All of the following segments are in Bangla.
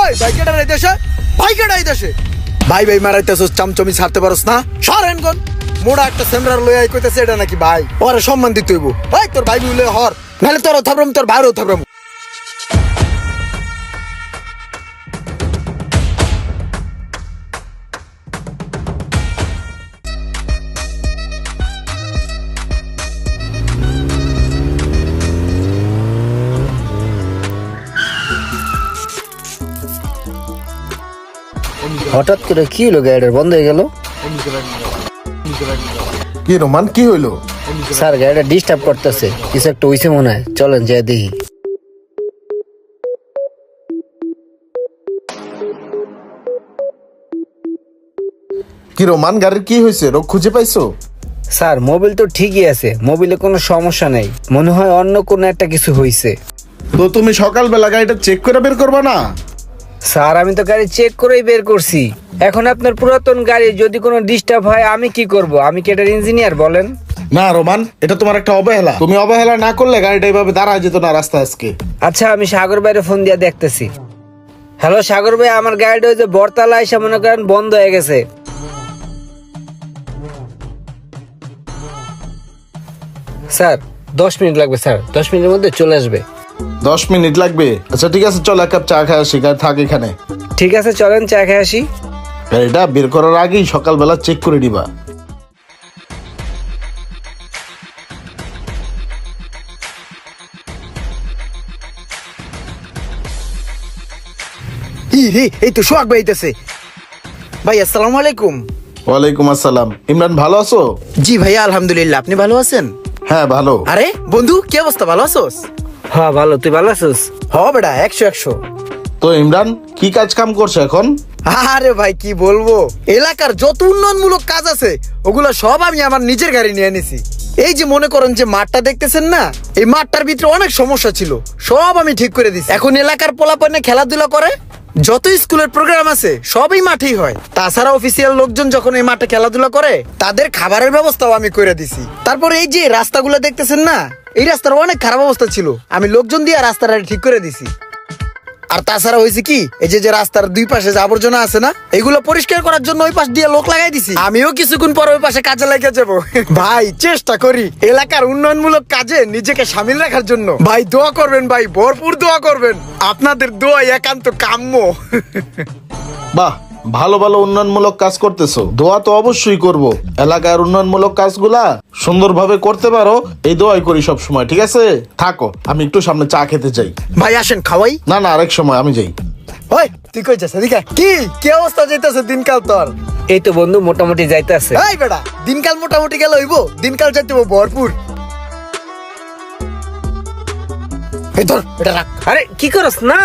ওই বাইকেটা রাইতেছে বাইকেটা আইতেছে ভাই ভাই মারাইতেছস, চামচমি ছাড়তে পারস না। সরেন কোন মোড়া একটা সেমরার লই আই কইতেছে, এটা নাকি ভাই? ওরে সম্মান দিতে হইব। ভাই, তোর ভাই বুলে হর। নাহলে তোর থাবরম তোর ভাইরও থাবরম হঠাৎ করে কি হলো গাড়িটার বন্ধ হয়ে গেল? কি রোমান কি হইল? স্যার গাড়িটা ডিস্টার্ব করতেছে। কিছু একটা হইছে মনে হয়। চলেন যাই দেখি। কি রোমান গাড়ির কি হয়েছে রোগ খুঁজে পাইছো? স্যার মোবিল তো ঠিকই আছে। মোবিলে কোনো সমস্যা নেই। মনে হয় অন্য কোনো একটা কিছু হইছে। তো তুমি সকালবেলা গাড়িটা চেক করে বের করবা না? স্যার আমি তো গাড়ি চেক করেই বের করছি। এখন আপনার পুরাতন গাড়ি যদি কোনো ডিস্টার্ব হয় আমি কি করব? আমি কি এটার ইঞ্জিনিয়ার বলেন? না রোমান এটা তোমার একটা অবহেলা। তুমি অবহেলা না করলে গাড়িটা এইভাবে দাঁড়ায় যেত না রাস্তা আজকে। আচ্ছা আমি সাগর ভাইয়ের ফোন দিয়ে দেখতেছি। হ্যালো সাগর ভাই আমার গাড়িটা ওই যে বরতলা এসে মনে করেন বন্ধ হয়ে গেছে। স্যার দশ মিনিট লাগবে স্যার। দশ মিনিটের মধ্যে চলে আসবে। দশ মিনিট লাগবে। আচ্ছা ঠিক আছে চল এক কাপ চা খাই আসি থাক এখানে। ঠিক আছে চলেন চা খেয়ে আসি। গাড়িটা বের করার আগেই সকালবেলা চেক করে ই রে এই তো সোহাগ ভাই আইতেছে। ভাই আসসালামু আলাইকুম। ওয়ালাইকুম আসসালাম। ইমরান ভালো আছো? জি ভাইয়া আলহামদুলিল্লাহ আপনি ভালো আছেন? হ্যাঁ ভালো। আরে বন্ধু কি অবস্থা? ভালো আছোস? হ্যাঁ ভালো। তুই ভালো আছিস? হ বেটা একশো একশো। তো ইমরান কি কাজ কাম করছ এখন? আরে ভাই কি বলব? এলাকার যত উন্নয়নমূলক কাজ আছে ওগুলো সব আমি আমার নিজের গাড়ি নিয়ে এনেছি। এই যে মনে করেন যে মাঠটা দেখতেছেন না এই মাঠটার ভিতরে অনেক সমস্যা ছিল। সব আমি ঠিক করে দিছি। এখন এলাকার পোলাপানে খেলাধুলা করে যত স্কুলের প্রোগ্রাম আছে, সবই মাঠেই হয়। তাছাড়া অফিসিয়াল লোকজন যখন এই মাঠে খেলাধুলা করে, তাদের খাবারের ব্যবস্থাও আমি করে দিছি। তারপর এই যে রাস্তাগুলো দেখতেছেন না, এই রাস্তার অনেক খারাপ অবস্থা ছিল। আমি লোকজন দিয়ে রাস্তাটা ঠিক করে দিছি। আর তাছাড়া হয়েছে কি? এই যে যে রাস্তার দুই পাশে যে আবর্জনা আছে না এগুলো পরিষ্কার করার জন্য ওই পাশ দিয়ে লোক লাগাই দিছি। আমিও কিছুক্ষণ পর ওই পাশে কাজে লেগে যাব। ভাই চেষ্টা করি। এলাকার উন্নয়নমূলক কাজে নিজেকে সামিল রাখার জন্য। ভাই দোয়া করবেন ভাই ভরপুর দোয়া করবেন। আপনাদের দোয়া একান্ত কাম্য। বাহ ভালো ভালো উন্নয়নমূলক কাজ করতেছো। দোয়া তো অবশ্যই করব। এলাকার উন্নয়নমূলক কাজগুলা সুন্দরভাবে করতে পারো এই দোয়াই করি সব সময় ঠিক আছে? থাকো আমি একটু সামনে চা খেতে চাই। ভাই আসেন খাওয়াই। না না আরেক সময় আমি যাই। ওই তুই কই যাস এদিকে কি কি অবস্থা যাইতেছে দিনকাল তোর? এই তো বন্ধু মোটামুটি যাইতে আছে এই বেটা দিনকাল মোটামুটি গেল হইব দিনকাল যাইতে হইবো ভরপুর। এই ধর এটা রাখ। আরে কি করস? না।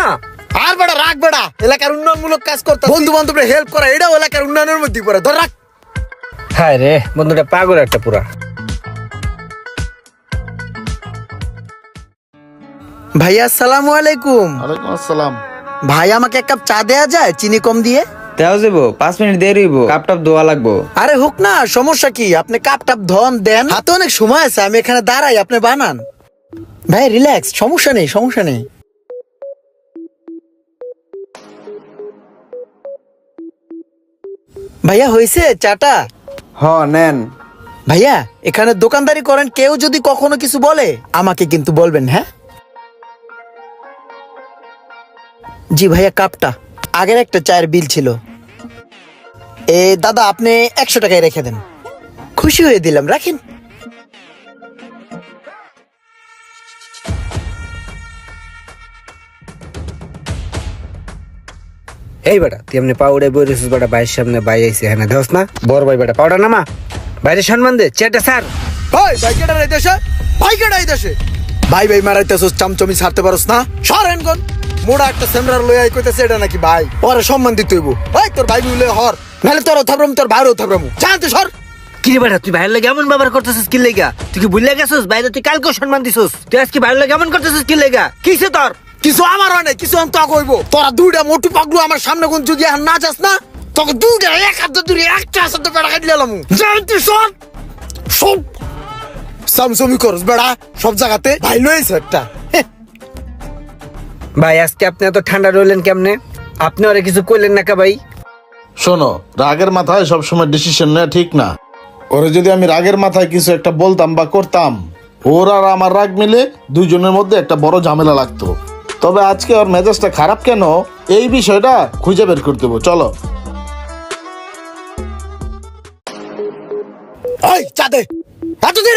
আর বেটা রাখ বেটা এলাকার উন্নয়নমূলক কাজ করতে বন্ধু বান্ধবের হেল্প করা এটাও এলাকার উন্নয়নের মধ্যে পড়ে। ধর রাখ। হ্যাঁ রে বন্ধুটা পাগল একটা পুরা। ভাইয়া আসসালামু আলাইকুম। ওয়ালাইকুম আসসালাম। ভাই আমাকে এক কাপ চা দেয়া যায়? চিনি কম দিয়ে? দেওয়া যাব পাঁচ মিনিট দেরি হইব কাপ টাপ ধোয়া লাগবো। আরে হোক না সমস্যা কি? আপনি কাপ টাপ ধন দেন। হাতে অনেক সময় আছে আমি এখানে দাঁড়াই আপনি বানান। ভাই রিল্যাক্স সমস্যা নেই সমস্যা নেই। ভাইয়া হয়েছে চাটা? হ নেন। ভাইয়া এখানে দোকানদারি করেন কেউ যদি কখনো কিছু বলে আমাকে কিন্তু বলবেন হ্যাঁ? জি ভাইয়া কাপটা। আগের একটা চায়ের বিল ছিল। এ দাদা আপনি একশো টাকায় রেখে দেন। খুশি হয়ে দিলাম রাখেন। এই বেটা তুই এমনি পাউডে বই রেছিস বেটা ভাইয়ের সামনে ভাই আইসি হ্যাঁ দেখ না। বড় ভাই বেটা পাউডার নামা। বাইরে সম্মান দে চেটে স্যার ভাই ভাই রাইতেছে ভাই ভাই ভাই মারাইতেছস চামচমি ছাড়তে পারস না। সরেন মোড়া একটা সেমরার লই আই কইতেছে এটা নাকি ভাই? ওরে সম্মান দিতে হইব। ভাই তোর ভাই বলে হর নাহলে তোর থাবরম তোর ভাইরও থাবরম জানতে সর। কি রে বেটা তুই ভাইয়ের লাগে এমন ব্যবহার করতেছিস কি লেগা? তুই কি ভুলে গেছিস? বাইরে তুই কালকেও সম্মান দিছিস। তুই আজকে ভাইয়ের লাগে এমন করতেছিস কি লেগা? কিসে তোর? কিছু আমার হয় না কিছু আমি তো কইব। তোরা দুইটা মোটু পাগলু আমার সামনে কোন যদি এখন না যাস না তোকে দুইটা এক হাত দূরে একটা হাত তো বেড়া খাই দিলাম জানতে সর। সব সামসমি করস বেড়া সব জায়গাতে ভাই লইছে একটা। ভাই আজকে আপনি এত ঠান্ডা রইলেন কেমনে? আপনি ওরা কিছু কইলেন না কা ভাই? শোনো রাগের মাথায় সবসময় ডিসিশন নেওয়া ঠিক না। ওরে যদি আমি রাগের মাথায় কিছু একটা বলতাম বা করতাম ওর আর আমার রাগ মিলে দুইজনের মধ্যে একটা বড় ঝামেলা লাগতো। তবে আজকে ওর মেজাজটা খারাপ কেন? এই বিষয়টা খুঁজে বের করতে হবে চলো। এই চা দে।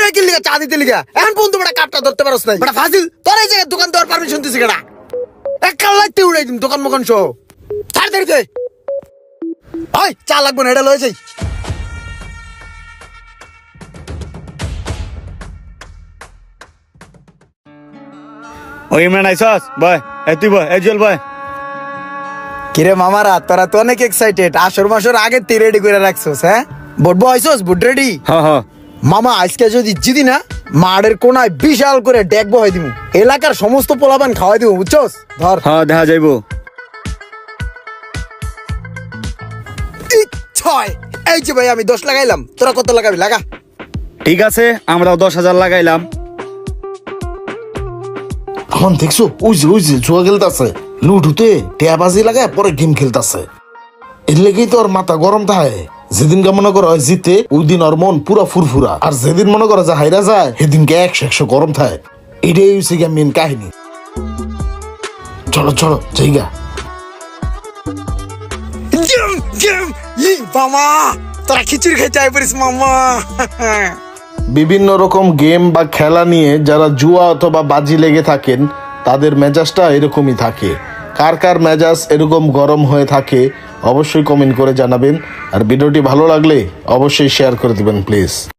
হয়ে গেলি চা দিতে লিগা। এখন পর্যন্ত বেটা কাপটা ধরতে পারছ নাই। বেটা ফাজিল তোর এই জায়গায় দোকান দেওয়ার পারমিশন দিছি কেডা লাগতে উড়াই দিম দোকান মোকান সহ। ছাড় দে ওই চা লাগবে না এটা লয়ে যাই। ওই ইমরান আইসস বয় এ তুই বয় এ জল বয়। কিরে মামারা তোরা তো অনেক এক্সাইটেড আসর মাসর আগে তুই রেডি করে রাখছস হ্যাঁ? বুট বয়সস বুট রেডি হ হ মামা আজকে যদি জিদি না মাড়ের কোনায় বিশাল করে ডেক বহাই দিমু। এলাকার সমস্ত পোলাপান খাওয়াই দিমু বুঝছস? ধর। হ দেখা যাইবো। ছয়। এই যে ভাই আমি দশ লাগাইলাম। তোরা কত লাগাবি? লাগা। ঠিক আছে আমরাও দশ হাজার লাগাইলাম। এখন দেখছ ওই যে ওই যে জুয়া খেলতেছে লুটুতে টেয়াবাজি লাগায় পরে গেম খেলতেছে। এর লেগেই তো ওর মাথা গরম থাকে। যেদিন মনে করো জিতে ওই দিন ওর মন পুরা ফুরফুরা। আর যেদিন মনে করো যে হাইরা যায় সেদিনকে একশো একশো গরম থাকে। এটাই হচ্ছে গিয়ে মেন কাহিনী। চলো চলো জায়গা জিম জিম! ই মামা তোরা খিচুড়ি খেতে পারিস মামা। বিভিন্ন রকম গেম বা খেলা নিয়ে যারা জুয়া অথবা বাজি লেগে থাকেন তাদের মেজাজটা এরকমই থাকে। কার কার মেজাজ এরকম গরম হয়ে থাকে অবশ্যই কমেন্ট করে জানাবেন। আর ভিডিওটি ভালো লাগলে অবশ্যই শেয়ার করে দেবেন প্লিজ